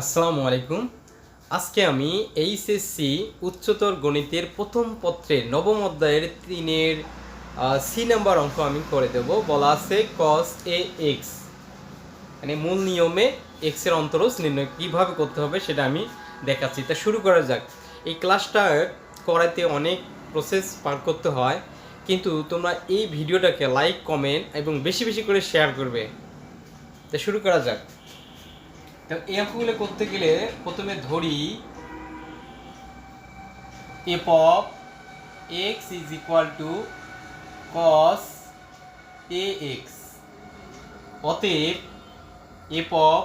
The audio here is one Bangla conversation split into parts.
আসসালামু আলাইকুম। আজকে আমি এইচএসসি উচ্চতর গণিতের প্রথম পত্রে নবম অধ্যায়ের তিনের সি নাম্বার অঙ্ক আমি করে দেব। বলা আছে কস এ এক্স মানে মূল নিয়মে এক্সের অন্তরজ নির্ণয় কীভাবে করতে হবে সেটা আমি দেখাচ্ছি। তা শুরু করা যাক। এই ক্লাসটা করাতে অনেক প্রসেস পার করতে হয়, কিন্তু তোমরা এই ভিডিওটাকে লাইক কমেন্ট এবং বেশি বেশি করে শেয়ার করবে। তা শুরু করা যাক। তো করতে গেলে প্রথমে ধরি f of x is equal to cos a x. অতএব এফ অফ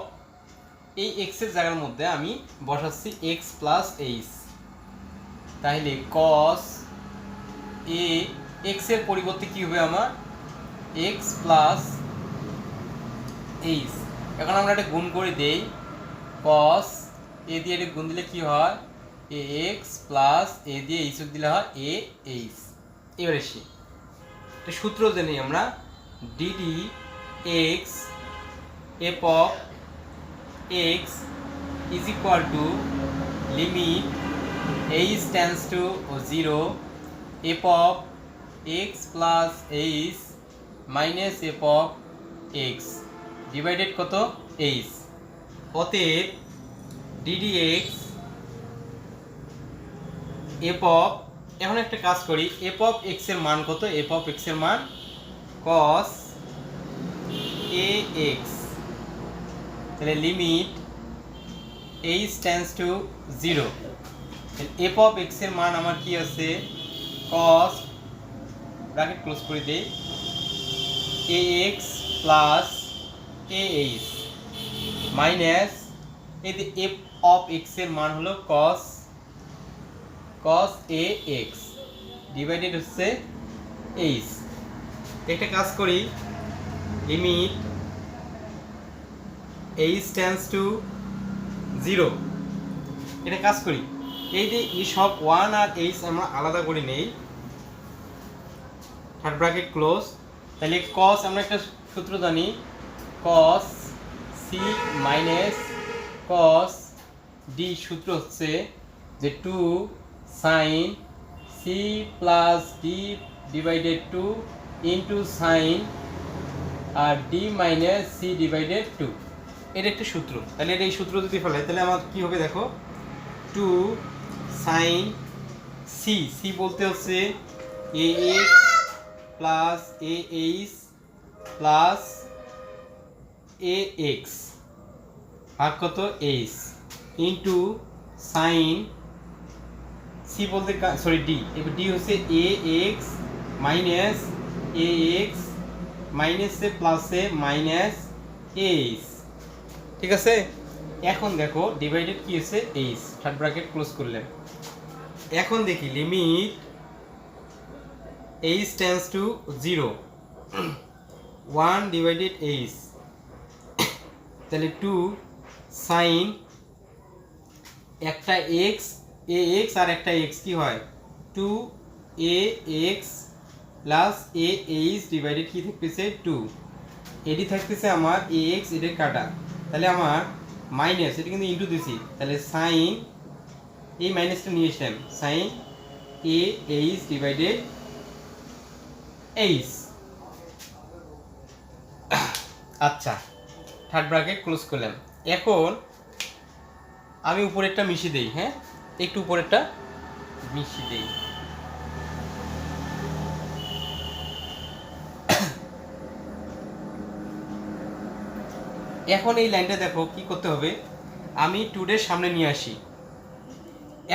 এই এক্সের জায়গার মধ্যে আমি বসাচ্ছি এক্স প্লাস এইচ। তাহলে কস এ এক্সের পরিবর্তে কী হবে আমার? X plus h. এখন আমরা একটা গুণ করে দেই। কস এ দিয়ে এটা গুণ দিলে কি হয়? এ এক্স প্লাস এ দিয়ে এইচ দিলে হয় এ এইচ এবার এসি একটা সূত্র জেনে আমরা d d x f x is equal to limit h tends to zero of x plus h minus f x divided কত? এইচ অতএব d d x f of এখন একটা কাজ করি এফ অফ এক্সের মান কত? এফ অফ এক্সের মান কস এ এক্স তাহলে limit h tends to zero f of এক্সের মান আমার কি আছে? কস ব্র্যাকেট ক্লোজ করে দিই a x plus h minus এই যে এফ অফ এক্সের মান হলো cos cos a x divided হচ্ছে এইচ একটা কাজ করি limit h tends to zero এটা কাজ করি, এই যে এই সব ওয়ান আর এইচ আমরা আলাদা করে নেই থার্ড ব্র্যাকেট ক্লোজ তাহলে কস আমরা একটা সূত্র জানি cos c minus cos d সূত্র হচ্ছে যে two sine c plus d divided two into sine আর d minus c divided two এটা একটা সূত্র। তাহলে এটা এই সূত্র যদি ফেলে, তাহলে আমার কি হবে দেখো? টু সাইন সি সি বলতে হচ্ছে a x plus a h plus a x ভাগ কত এইচ ইন্টু সাইন সি বলতে সরি ডি এবার ডি হচ্ছে a x minus a x মাইনাসে প্লাসে মাইনাস এইচ ঠিক আছে? এখন দেখো ডিভাইডেড কি হচ্ছে? এইচ থার্ড ব্র্যাকেট ক্লোজ করলেন এখন দেখি limit h tends to zero one divided h তাহলে টু সাইন একটা এক্স এ এক্স আর একটা এক্স কি হয়? Two a x plus a h divided কি থাকতেছে? টু এটি থাকতেছে আমার এ এক্স এটার কাটা। তাহলে আমার মাইনাস এটা কিন্তু ইন্টু দিছি। তাহলে সাইন এই মাইনাসটা নিয়ে এসলাম sine a h divided h আচ্ছা। থার্ড ব্র্যাকেট ক্লোজ করলাম। এখন আমি উপরেরটা মিশিয়ে দেই হ্যাঁ? একটু উপরেরটা মিশিয়ে দেই। এখন এই লাইনটা দেখো কি করতে হবে? আমি টুডের সামনে নিয়ে আসি।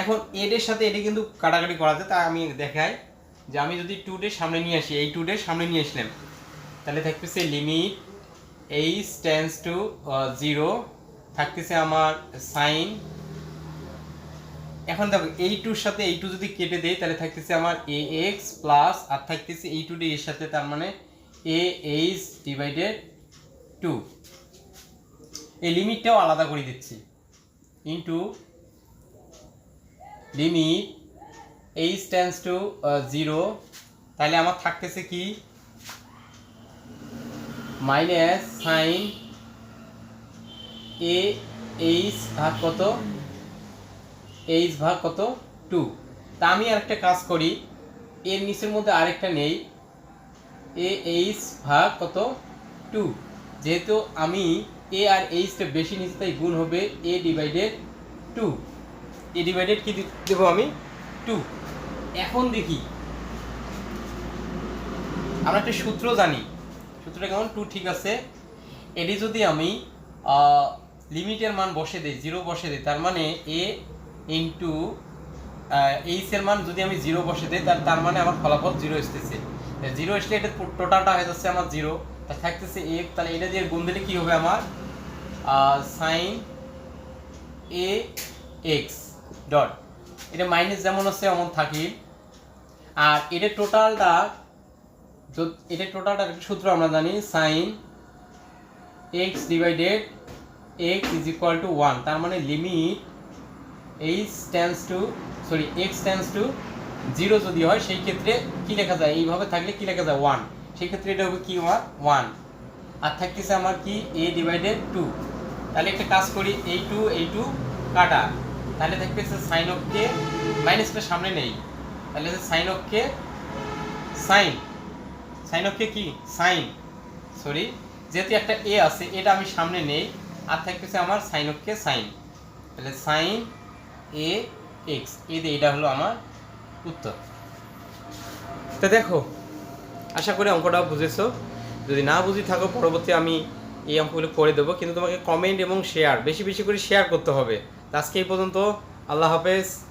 এখন এডের সাথে এটা কিন্তু কাটাকাটি করা যায়, তা আমি দেখাই যে আমি যদি টুডের সামনে নিয়ে আসি, এই টুডের সামনে নিয়ে আসলাম, তাহলে থাকতেছে limit h tends to zero থাকতেছে আমার সাইন এখন দেখো এই টুর সাথে এই টু যদি কেটে দেই, তাহলে থাকতেছে আমার এ এক্স প্লাস আর থাকতেছে এই টু ডি এর সাথে তার মানে এ এইচ ডিভাইডেড টু এই লিমিটটাও আলাদা করে দিচ্ছি। Into limit H tends to zero তাহলে আমার থাকতেছে কি? মাইনাস সাইন এ এইচ ভাগ কত? এইচ ভাগ কত? টু। তা আমি আরেকটা কাজ করি। এর নিচের মধ্যে আরেকটা নেই। এ এইচ ভাগ কত? টু। যেহেতু আমি এ আর এইচটা বেশি নিচে, তাই গুণ হবে A divided two. A divided কি দেবো আমি? টু। এখন দেখি। আমরা একটা সূত্র জানি। সূত্রটা কেমন? টু ঠিক আছে। এটি যদি আমি লিমিটের মান বসে দিই জিরো বসে দিই, তার মানে এ ইন্টু এইচ এর মান যদি আমি জিরো বসে দিই, তার তার মানে আমার ফলাফল জিরো এসতেছে জিরো আসলে এটা টোটালটা হয়ে যাচ্ছে আমার জিরো তা থাকতেছে এ তাহলে এটা দিয়ে গুণ দিলে কী হবে আমার? সাইন এ এক্স ডট এটা মাইনাস যেমন আছে এমন থাকি আর এটা টোটালটা এটা টোটালটা একটা সূত্র আমরা জানি sine X divided X is equal to one তার মানে limit H tends to sorry X tends to zero যদি হয়, সেই ক্ষেত্রে কি লেখা যায়? এইভাবে থাকলে কি লেখা যায়? ওয়ান সেই ক্ষেত্রে এটা হবে কি আমার? ওয়ান আর থাকতেছে আমার কি? এ ডিভাইডেড টু তাহলে একটা কাজ করি এই টু এই টু কাটা। তাহলে থাকতেছে সাইন অফকে মাইনাসটা সামনে নেই। তাহলে সাইন অফকে সাইন সাইন অফকে কি? সাইন। সরি যেহেতু একটা এ আছে, এটা আমি সামনে নেই। আর থাকতেছে আমার সাইন অফকে সাইন। তাহলে সাইন এ এক্স যে এটা হলো আমার উত্তর। তো দেখো, আশা করি অঙ্কটাও বুঝেছ। যদি না বুঝি থাকো, পরবর্তী আমি এই অঙ্কগুলো করে দেবো। কিন্তু তোমাকে কমেন্ট এবং শেয়ার বেশি বেশি করে শেয়ার করতে হবে। আজকে এই পর্যন্ত, আল্লাহ হাফেজ।